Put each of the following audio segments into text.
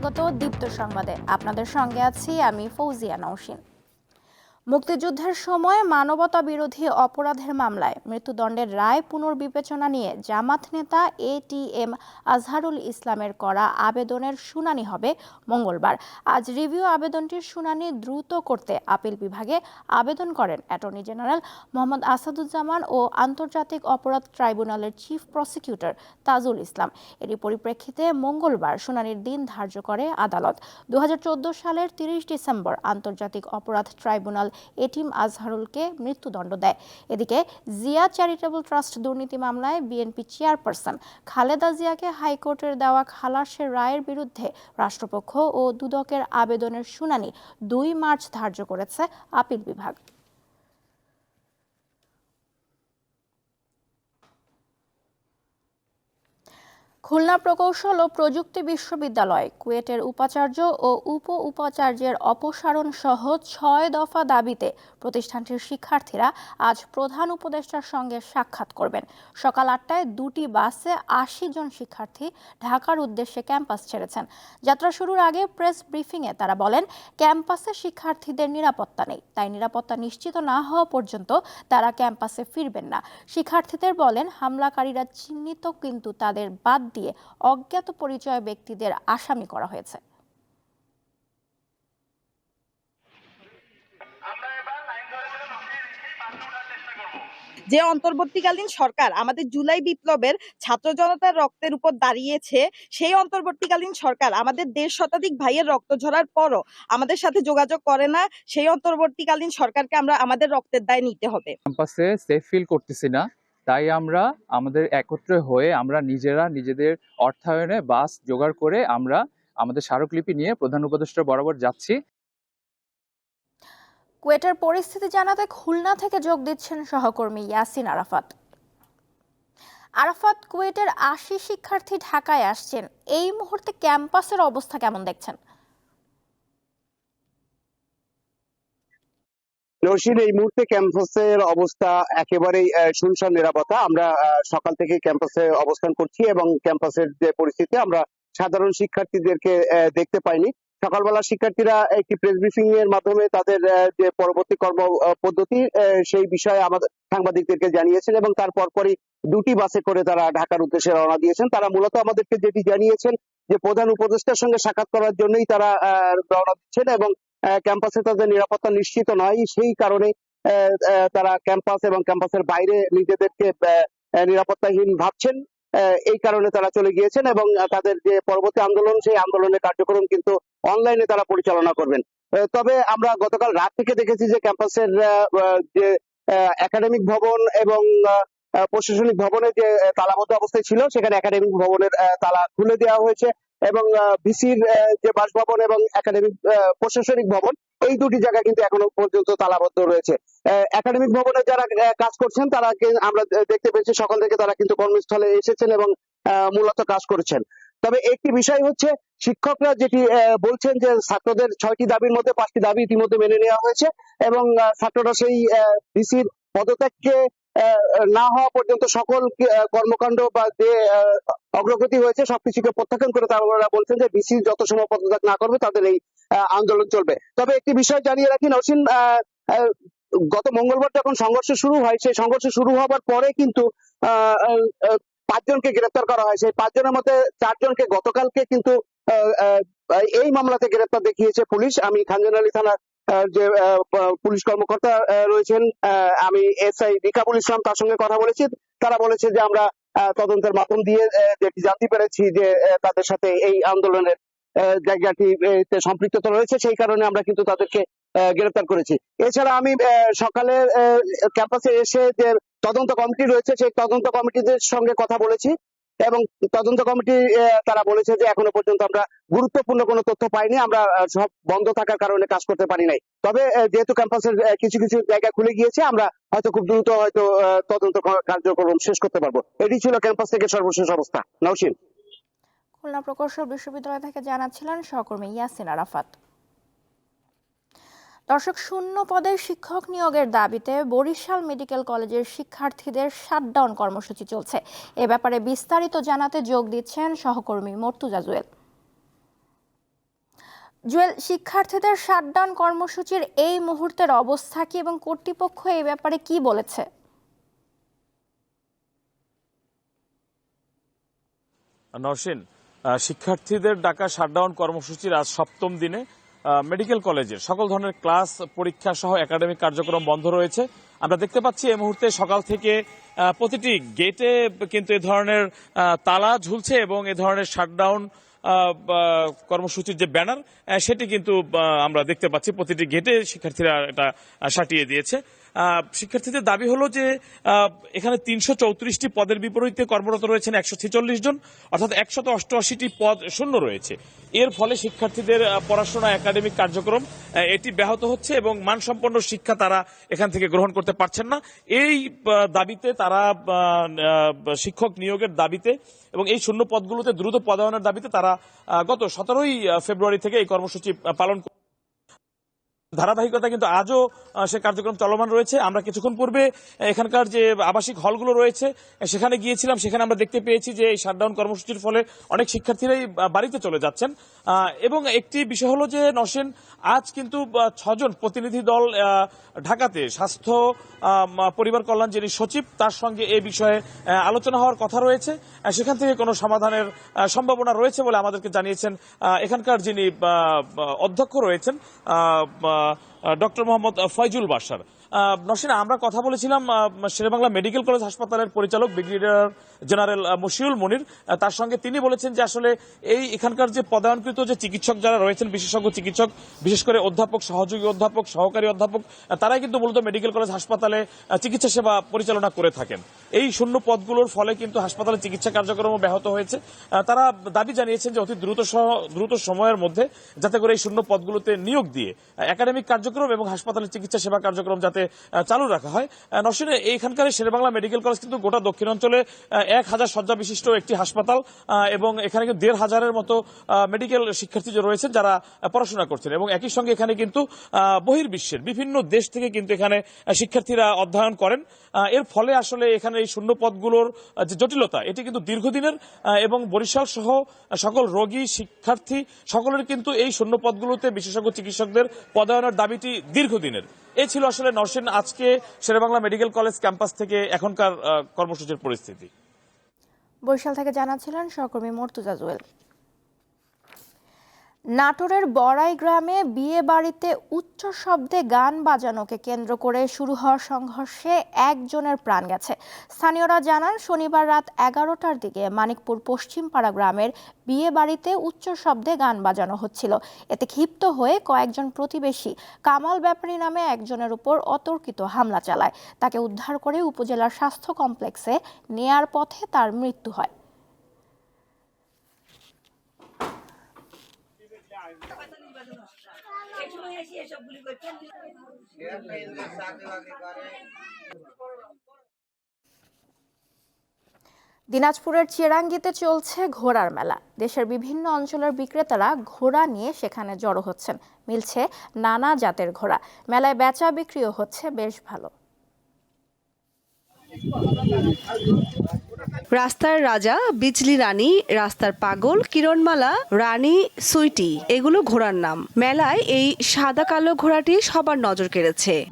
স্বাগত দীপ্ত সংবাদে। আপনাদের সঙ্গে আছি আমি ফৌজিয়া নৌসিন মুক্তিযুদ্ধের সময় মানবতা বিরোধী অপরাধের মামলায় মৃত্যুদণ্ডের রায় পুনর্বিবেচনা নিয়ে জামাত নেতা এ টি এম আজহারুল ইসলামের করা আবেদনের শুনানি হবে মঙ্গলবার। আজ রিভিউ আবেদনটির শুনানি দ্রুত করতে আপিল বিভাগে আবেদন করেন অ্যাটর্নি জেনারেল মোহাম্মদ আসাদুজ্জামান ও আন্তর্জাতিক অপরাধ ট্রাইব্যুনালের চিফ প্রসিকিউটর তাজুল ইসলাম। এরই পরিপ্রেক্ষিতে মঙ্গলবার শুনানির দিন ধার্য করে আদালত। দু হাজার চোদ্দ সালের তিরিশ ডিসেম্বর আন্তর্জাতিক অপরাধ ট্রাইব্যুনাল এটিম আজহারুলকে মৃত্যুদণ্ড দেয়। এদিকে জিয়া চ্যারিটেবল ট্রাস্ট দুর্নীতি মামলায় বিএনপি চেয়ারপারসন খালেদা জিয়াকে হাইকোর্টের দেওয়া খালাসের রায়ের বিরুদ্ধে রাষ্ট্রপক্ষ ও দুদকের আবেদনের শুনানি দুই মার্চ ধার্য করেছে আপিল বিভাগ। খুলনা প্রকৌশল ও প্রযুক্তি বিশ্ববিদ্যালয়, কুয়েটের উপাচার্য ও উপ উপাচার্যের অপসারণ সহ ছয় দফা দাবিতে প্রতিষ্ঠানটির শিক্ষার্থীরা আজ প্রধান উপদেষ্টার সঙ্গে সাক্ষাৎ করবেন। সকাল আটটায় দুটি বাসে আশি জন শিক্ষার্থী ঢাকার উদ্দেশ্যে ক্যাম্পাস ছেড়েছেন। যাত্রা শুরুর আগে প্রেস ব্রিফিংয়ে তারা বলেন, ক্যাম্পাসে শিক্ষার্থীদের নিরাপত্তা নেই, তাই নিরাপত্তা নিশ্চিত না হওয়া পর্যন্ত তারা ক্যাম্পাসে ফিরবেন না। শিক্ষার্থীদের বলেন, হামলাকারীরা চিহ্নিত কিন্তু তাদের বাদ দিয়ে অজ্ঞাত পরিচয় ব্যক্তিদের আসামি করা হয়েছে। যে অন্তর্বর্তীকালীন সরকার আমাদের জুলাই বিপ্লবের ছাত্র জনতার রক্তের উপর দাঁড়িয়েছে সেই অন্তর্বর্তীকালীন সরকার আমাদের দেড় শতাধিক ভাইয়ের রক্ত ঝরার পরও আমাদের সাথে যোগাযোগ করে না সেই অন্তর্বর্তীকালীন সরকারকে আমরা আমাদের রক্তের দায় নিতে হবে। ক্যাম্পাসে সেফ ফিল করতেছি না। তাই আমরা আমাদের একত্রে হয়ে আমরা নিজেরা নিজেদের অর্থায়নে বাস জোগাড় করে আমরা আমাদের স্মারকলিপি নিয়ে প্রধান উপদেষ্টা বরাবর যাচ্ছি। কুয়েটের পরিস্থিতি জানাতে খুলনা থেকে যোগ দিচ্ছেন সহকর্মী ইয়াসিন আরাফাত। আরাফাত, কুয়েটের আশি শিক্ষার্থী ঢাকায় আসছেন। এই মুহূর্তে ক্যাম্পাসের অবস্থা কেমন দেখছেন? নরসিন এই মুহূর্তে ক্যাম্পাসের অবস্থা একেবারেই শুনশান নিরাপত্তা। আমরা সকাল থেকে ক্যাম্পাসে অবস্থান করছি এবং ক্যাম্পাসের যে পরিস্থিতি, আমরা সাধারণ শিক্ষার্থীদেরকে দেখতে পাইনি। সকালবেলা শিক্ষার্থীরা একটি প্রেস ব্রিফিং এর মাধ্যমে তাদের যে পরবর্তী কর্ম পদ্ধতি সেই বিষয়ে আমাদের সাংবাদিকদেরকে জানিয়েছেন এবং তার পরপরই দুটি বাসে করে তারা ঢাকার উদ্দেশ্যে রওনা দিয়েছেন। তারা মূলত আমাদেরকে যেটি জানিয়েছেন যে প্রধান উপদেষ্টার সঙ্গে সাক্ষাৎ করার জন্যই তারা রওনা দিচ্ছেন এবং ক্যাম্পাসে তাদের নিরাপত্তা নিশ্চিত নয়। সেই কারণে তারা ক্যাম্পাস এবং ক্যাম্পাসের বাইরে নিজেদেরকে নিরাপত্তাহীন ভাবছেন। এই কারণে তারা চলে গিয়েছেন এবং তাদের যে পরবর্তী আন্দোলন, সেই আন্দোলনের কার্যক্রম কিন্তু অনলাইনে তারা পরিচালনা করবেন। তবে আমরা গতকাল রাত থেকে দেখেছি যে ক্যাম্পাসের যে একাডেমিক ভবন এবং প্রশাসনিক ভবনের যে তালাবদ্ধ অবস্থায় ছিল, সেখানে একাডেমিক ভবনের তালা খুলে দেওয়া হয়েছে। এবং ভিসির যে বাসভবন এবং একাডেমিক প্রশাসনিক ভবন, এই দুটি জায়গা কিন্তু এখনও পর্যন্ত তালাবদ্ধ রয়েছে। একাডেমিক ভবনে যারা কাজ করছেন, তারা আমরা দেখতে পেয়েছি সকাল থেকে তারা কিন্তু কর্মস্থলে এসেছেন এবং মূলত কাজ করেছেন। তবে একটি বিষয় হচ্ছে, শিক্ষকরা যেটি বলছেন যে ছাত্রদের ছয়টি দাবির মধ্যে পাঁচটি দাবি ইতিমধ্যে মেনে নেওয়া হয়েছে এবং ছাত্ররা সেই ভিসির পদত্যাগকে না হওয়া পর্যন্ত সকল কর্মকাণ্ড বা যে অগ্রগতি হয়েছে সবকিছুকে প্রত্যাখ্যান করে তারা বলছেন যে বিসি যত সময় পদত্যাগ না করবে তাদের এই আন্দোলন চলবে। তবে একটি বিষয় জানিয়ে রাখি নসীন গত মঙ্গলবার যখন সংঘর্ষ শুরু হয় সেই সংঘর্ষ শুরু হওয়ার পরে কিন্তু পাঁচজনকে গ্রেপ্তার করা হয়। সেই পাঁচজনের মধ্যে চারজনকে গতকালকে কিন্তু এই মামলাতে গ্রেপ্তার দেখিয়েছে পুলিশ। আমি খানজানালি থানার আহ, যে পুলিশ কর্মকর্তা রয়েছেন আমি এসআই রিকাবুল ইসলাম তার সঙ্গে কথা বলেছি। তারা বলেছে যে আমরা তদন্তের মাধ্যম দিয়ে যেটি জানতে পেরেছি যে তাদের সাথে এই আন্দোলনের জায়গাটি সম্পৃক্ততা রয়েছে, সেই কারণে আমরা কিন্তু তাদেরকে গ্রেফতার করেছি। এছাড়া আমি সকালে ক্যাম্পাসে এসে যে তদন্ত কমিটি রয়েছে, সেই তদন্ত কমিটিদের সঙ্গে কথা বলেছি। এবং তদন্ত কমিটি তারা বলেছে যে এখনও পর্যন্ত আমরা গুরুত্বপূর্ণ কোনো তথ্য পাইনি, আমরা সব বন্ধ থাকার কারণে কাজ করতে পারি নাই। তবে যেহেতু ক্যাম্পাসের কিছু কিছু জায়গা খুলে গিয়েছে, আমরা হয়তো খুব দ্রুত হয়তো তদন্ত কার্যক্রম শেষ করতে পারব। এটি ছিল ক্যাম্পাস থেকে সর্বশেষ অবস্থা। নৌসিন খুলনা প্রকৌশল বিশ্ববিদ্যালয় থেকে জানাচ্ছিলেন সহকর্মী ইয়াসিন আরাফাত। দর্শক, শূন্য পদে শিক্ষক নিয়োগের দাবিতে বরিশাল মেডিকেল কলেজের শিক্ষার্থীদের শাটডাউন কর্মসূচি চলছে। এ ব্যাপারে বিস্তারিত জানাতে যোগ দিচ্ছেন সহকর্মী মর্তুজা জুয়েল। জুয়েল, শিক্ষার্থীদের শাটডাউন কর্মসূচির এই মুহূর্তের অবস্থা কি এবং কর্তৃপক্ষ এই ব্যাপারে কি বলেছে? নরসিন শিক্ষার্থীদের ডাকা শাটডাউন কর্মসূচির আজ সপ্তম দিনে মেডিকেল কলেজের সকল ধরনের ক্লাস পরীক্ষা সহ একাডেমিক কার্যক্রম বন্ধ রয়েছে। আমরা দেখতে পাচ্ছি এই মুহূর্তে সকাল থেকে প্রতিটি গেটে কিন্তু এ ধরনের তালা ঝুলছে এবং এ ধরনের শাটডাউন কর্মসূচির যে ব্যানার সেটি কিন্তু আমরা দেখতে পাচ্ছি প্রতিটি গেটে শিক্ষার্থীরা এটা সাটিয়ে দিয়েছে। শিক্ষার্থীদের দাবি হলো যে এখানে তিনশো চৌত্রিশটি পদের বিপরীতে কর্মরত রয়েছেন একশো ছেচল্লিশ জন, অর্থাৎ একশত অষ্টআশিটি পদ শূন্য রয়েছে। এর ফলে শিক্ষার্থীদের পড়াশোনা, একাডেমিক কার্যক্রম এটি ব্যাহত হচ্ছে এবং মানসম্পন্ন শিক্ষা তারা এখান থেকে গ্রহণ করতে পারছেন না। এই দাবিতে তারা শিক্ষক নিয়োগের দাবিতে এবং এই শূন্য পদগুলোতে দ্রুত পদায়নের দাবিতে তারা গত সতেরোই ফেব্রুয়ারি থেকে এই কর্মসূচি পালন ধারাবাহিকতা কিন্তু আজও সে কার্যক্রম চলমান রয়েছে। আমরা কিছুক্ষণ পূর্বে এখানকার যে আবাসিক হলগুলো রয়েছে সেখানে গিয়েছিলাম। সেখানে আমরা দেখতে পেয়েছি যে এই শাটডাউন কর্মসূচির ফলে অনেক শিক্ষার্থীরাই বাড়িতে চলে যাচ্ছেন। এবং একটি বিষয় হলো যে নসেন, আজ কিন্তু ছজন প্রতিনিধি দল ঢাকাতে স্বাস্থ্য পরিবার কল্যাণ যিনি সচিব, তার সঙ্গে এই বিষয়ে আলোচনা হওয়ার কথা রয়েছে। সেখান থেকে কোনো সমাধানের সম্ভাবনা রয়েছে বলে আমাদেরকে জানিয়েছেন এখানকার যিনি অধ্যক্ষ রয়েছেন ডক্টর মোহাম্মদ ফয়জুল বাসার নসিনা আমরা কথা বলেছিলাম শেরেবাংলা মেডিকেল কলেজ হাসপাতালের পরিচালক, ব্রিগেডিয়ার জেনারেল মশিউল মনির। তার সঙ্গে তিনি বলেছেন যে আসলে এই এখানকার যে পদায়নকৃত যে চিকিৎসক যারা রয়েছেন, বিশেষজ্ঞ চিকিৎসক, বিশেষ করে অধ্যাপক, সহযোগী অধ্যাপক, সহকারী অধ্যাপক তারাই কিন্তু মূলত মেডিকেল কলেজ হাসপাতালে চিকিৎসা সেবা পরিচালনা করে থাকেন। এই শূন্য পদগুলোর ফলে কিন্তু হাসপাতালে চিকিৎসা কার্যক্রম ব্যাহত হয়েছে। তারা দাবি জানিয়েছেন যে অতি দ্রুত দ্রুত সময়ের মধ্যে যাতে করে এই শূন্য পদগুলোতে নিয়োগ দিয়ে একাডেমিক কার্যক্রম এবং হাসপাতালের চিকিৎসা সেবা কার্যক্রম যাতে আহ, চালু রাখা হয়। আহ, নরসিংদী এইখানকার এই শেরেবাংলা মেডিকেল কলেজ কিন্তু গোটা দক্ষিণাঞ্চলে আহ, এক হাজার শয্যা বিশিষ্ট একটি হাসপাতাল এবং এখানে কিন্তু দেড় হাজারের মতো মেডিকেল শিক্ষার্থী রয়েছেন যারা পড়াশোনা করছেন। এবং একই সঙ্গে এখানে কিন্তু বহির্বিশ্বের বিভিন্ন দেশ থেকে কিন্তু এখানে শিক্ষার্থীরা অধ্যয়ন করেন। এর ফলে আসলে এখানে এই শূন্য পদগুলোর যে জটিলতা এটি কিন্তু দীর্ঘদিনের এবং বরিশাল সহ সকল রোগী শিক্ষার্থী সকলের কিন্তু এই শূন্য পদগুলোতে বিশেষজ্ঞ চিকিৎসকদের পদায়নের দাবিটি দীর্ঘদিনের। এই ছিল আসলে নরসেন আজকে শেরেবাংলা মেডিকেল কলেজ ক্যাম্পাস থেকে এখনকার কর্মসূচির পরিস্থিতি। বরিশাল থেকে জানাচ্ছিলেন সহকর্মী মর্তুজা জুয়েল। নাটোরের বড়াই গ্রামে বিয়ে বাড়িতে উচ্চ শব্দে গান বাজানোকে কেন্দ্র করে শুরু হওয়া সংঘর্ষে একজনের প্রাণ গেছে। স্থানীয়রা জানান, শনিবার রাত এগারোটার দিকে মানিকপুর পশ্চিমপাড়া গ্রামের বিয়ে বাড়িতে উচ্চ শব্দে গান বাজানো হচ্ছিল। এতে ক্ষিপ্ত হয়ে কয়েকজন প্রতিবেশী কামাল ব্যাপারী নামে একজনের উপর অতর্কিত হামলা চালায়। তাকে উদ্ধার করে উপজেলার স্বাস্থ্য কমপ্লেক্সে নেয়ার পথে তার মৃত্যু হয়। দিনাজপুরের চেরাঙ্গিতে চলছে ঘোড়ার মেলা। দেশের বিভিন্ন অঞ্চলের বিক্রেতারা ঘোড়া নিয়ে সেখানে জড়ো হচ্ছেন। মিলছে নানা জাতের ঘোড়া। মেলায় বেচা বিক্রিও হচ্ছে বেশ ভালো। রাস্তার রাজা, বিজলি রানী, রাস্তার পাগল, কিরণমালা, রানী সুইটি, এগুলো ঘোড়ার নাম। মেলায় এই সাদা কালো ঘোড়াটি সবার নজর কেড়েছে।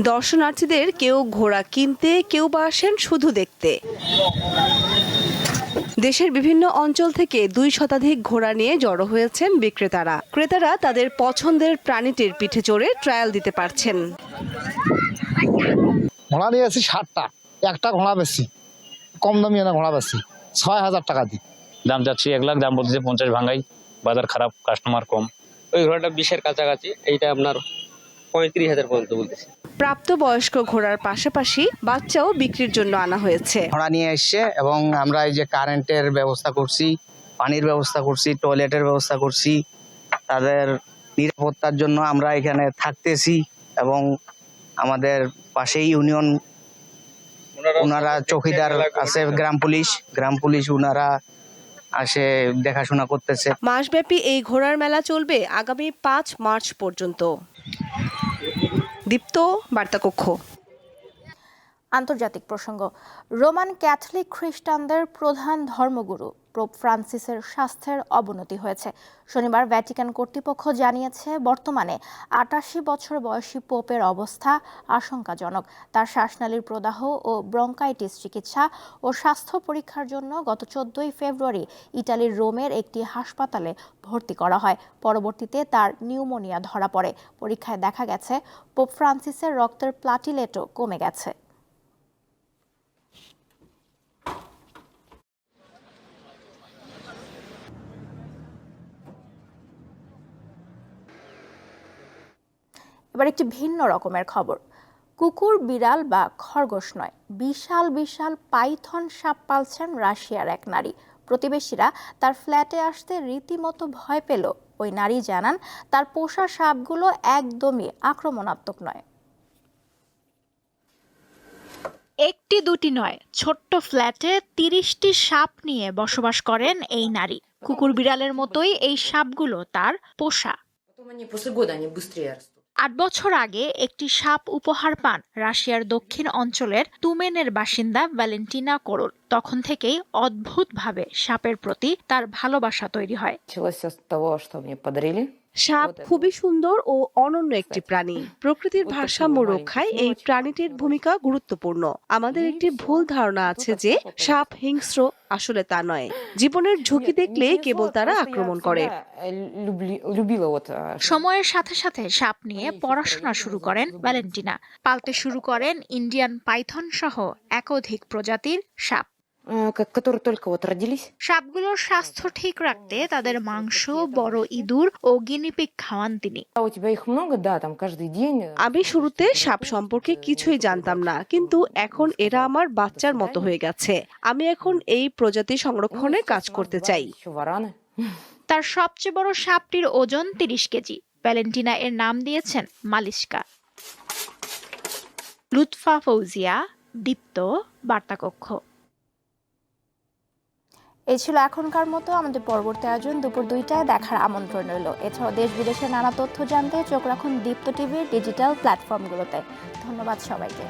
দর্শনার্থীদের কেউ ঘোড়া কিনতে, কেউ বা আসেন শুধু দেখতে। দেশের বিভিন্ন অঞ্চল থেকে দুই শতাধিক ঘোড়া নিয়ে জড়ো হয়েছেন বিক্রেতারা। ক্রেতারা তাদের পছন্দের প্রাণীটির পিঠে চড়ে ট্রায়াল দিতে পারছেন। ঘোড়া নিয়ে এসেছি ষাটটা। একটা ঘোড়া বেশি। কম দামি না ঘোড়া বেশি। ছয় হাজার টাকা দিই দাম যাচ্ছি এক লাখ দাম বলতেছে পঞ্চাশ ভাঙাই। বাজার খারাপ কাস্টমার কম। ওই ঘোড়াটা বিশের কাছাকাছি এইটা আপনার পঁয়ত্রিশ হাজার পর্যন্ত বলতেছে। প্রাপ্তবয়স্ক ঘোড়ার পাশাপাশি বাচ্চাও বিক্রির জন্য আনা হয়েছে। ঘোড়া নিয়ে এসছে এবং আমরা এই যে কারেন্টের ব্যবস্থা করছি পানির ব্যবস্থা করছি টয়লেটের ব্যবস্থা করছি তাদের নিরাপত্তার জন্য আমরা এখানে থাকতেছি এবং আমাদের পাশেই ইউনিয়ন। ওনারা চৌকিদার আছে গ্রাম পুলিশ। গ্রাম পুলিশ ওনারা আসে দেখাশোনা করতেছে। মাসব্যাপী এই ঘোড়ার মেলা চলবে আগামী পাঁচ মার্চ পর্যন্ত। দীপ্ত বার্তাকক্ষ। আন্তর্জাতিক প্রসঙ্গ। রোমান ক্যাথলিক খ্রিস্টানদের প্রধান ধর্মগুরু। পোপ ফ্রান্সিসের স্বাস্থ্যের অবনতি হয়েছে। শনিবার ভ্যাটিকান কর্তৃপক্ষ জানিয়েছে, বর্তমানে আটাশি বছর বয়সী পোপের অবস্থা আশঙ্কাজনক। তার শ্বাসনালীর প্রদাহ ও ব্রঙ্কাইটিস চিকিৎসা ও স্বাস্থ্য পরীক্ষার জন্য গত চোদ্দই ফেব্রুয়ারি ইটালির রোমের একটি হাসপাতালে ভর্তি করা হয়। পরবর্তীতে তার নিউমোনিয়া ধরা পড়ে। পরীক্ষায় দেখা গেছে, পোপ ফ্রান্সিসের রক্তের প্লাটিলেটও কমে গেছে। এবার একটি ভিন্ন রকমের খবর। কুকুর বিড়াল বা খরগোশ নয় বিশাল বিশাল পাইথন সাপ পালছেন রাশিয়ার এক নারী। প্রতিবেশীরা তার ফ্ল্যাটে আসতে রীতিমতো ভয় পেল। ওই নারী জানান তার পোষা সাপগুলো একদমই আক্রমণাত্মক নয়। একটি দুটি নয় ছোট্ট ফ্ল্যাটে তিরিশটি সাপ নিয়ে বসবাস করেন এই নারী। কুকুর বিড়ালের মতোই এই সাপগুলো তার পোষা। আট বছর আগে একটি সাপ উপহার পান রাশিয়ার দক্ষিণ অঞ্চলের তুমেনের বাসিন্দা ভ্যালেন্টিনা করুন তখন থেকেই অদ্ভুতভাবে সাপের প্রতি তার ভালোবাসা তৈরি হয়। সাপ খুবই সুন্দর ও অনন্য একটি প্রাণী। প্রকৃতির ভারসাম্য রক্ষায় এই প্রাণীটির ভূমিকা গুরুত্বপূর্ণ। আমাদের একটি ভুল ধারণা আছে যে সাপ হিংস্র আসলে তা নয়। জীবনের ঝুঁকি দেখলে কেবল তারা আক্রমণ করে। সময়ের সাথে সাথে সাপ নিয়ে পড়াশোনা শুরু করেন ভ্যালেন্টিনা। পালতে শুরু করেন ইন্ডিয়ান পাইথন সহ একাধিক প্রজাতির সাপ। সাপগুলোর স্বাস্থ্য ঠিক রাখতে তাদের মাংস বড় ইঁদুর ও গিনিপিগ খাওয়ান তিনি। আমি শুরুতে সাপ সম্পর্কে কিছুই জানতাম না কিন্তু এখন এরা আমার বাচ্চার মতো হয়ে গেছে। আমি এখন এই প্রজাতি সংরক্ষণে কাজ করতে চাই। তার সবচেয়ে বড় সাপটির ওজন তিরিশ কেজি। ভ্যালেন্টিনা এর নাম দিয়েছেন মালিশকা। লুৎফা ফৌজিয়া দীপ্ত বার্তাকক্ষ। এই ছিল এখনকার মতো। আমাদের পরবর্তী আয়োজন দুপুর দুইটায় দেখার আমন্ত্রণ রইল। এছাড়াও দেশ বিদেশের নানা তথ্য জানতে চোখ রাখুন দীপ্ত টিভির ডিজিটাল প্ল্যাটফর্মগুলোতে। ধন্যবাদ সবাইকে।